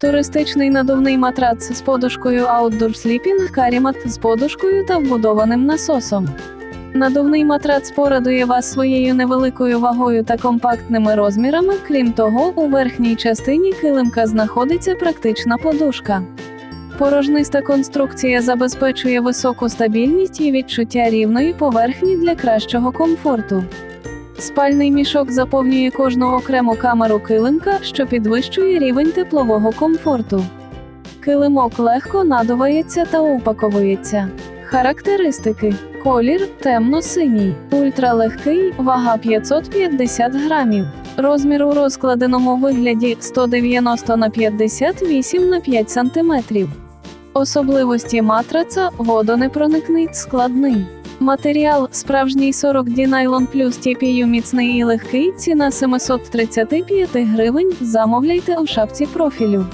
Туристичний надувний матрац з подушкою Outdoor Sleeping, карімат з подушкою та вбудованим насосом. Надувний матрац порадує вас своєю невеликою вагою та компактними розмірами. Крім того, у верхній частині килимка знаходиться практична подушка. Порожниста конструкція забезпечує високу стабільність і відчуття рівної поверхні для кращого комфорту. Спальний мішок заповнює кожну окрему камеру килимка, що підвищує рівень теплового комфорту. Килимок легко надувається та упаковується. Характеристики: колір темно-синій, ультралегкий, вага 550 грамів. Розмір у розкладеному вигляді 190 на 58 на 5 см. Особливості матраца водонепроникний складний. Матеріал справжній 40D найлон плюс TPU міцний і легкий. Ціна 735 гривень. Замовляйте у шапці профілю.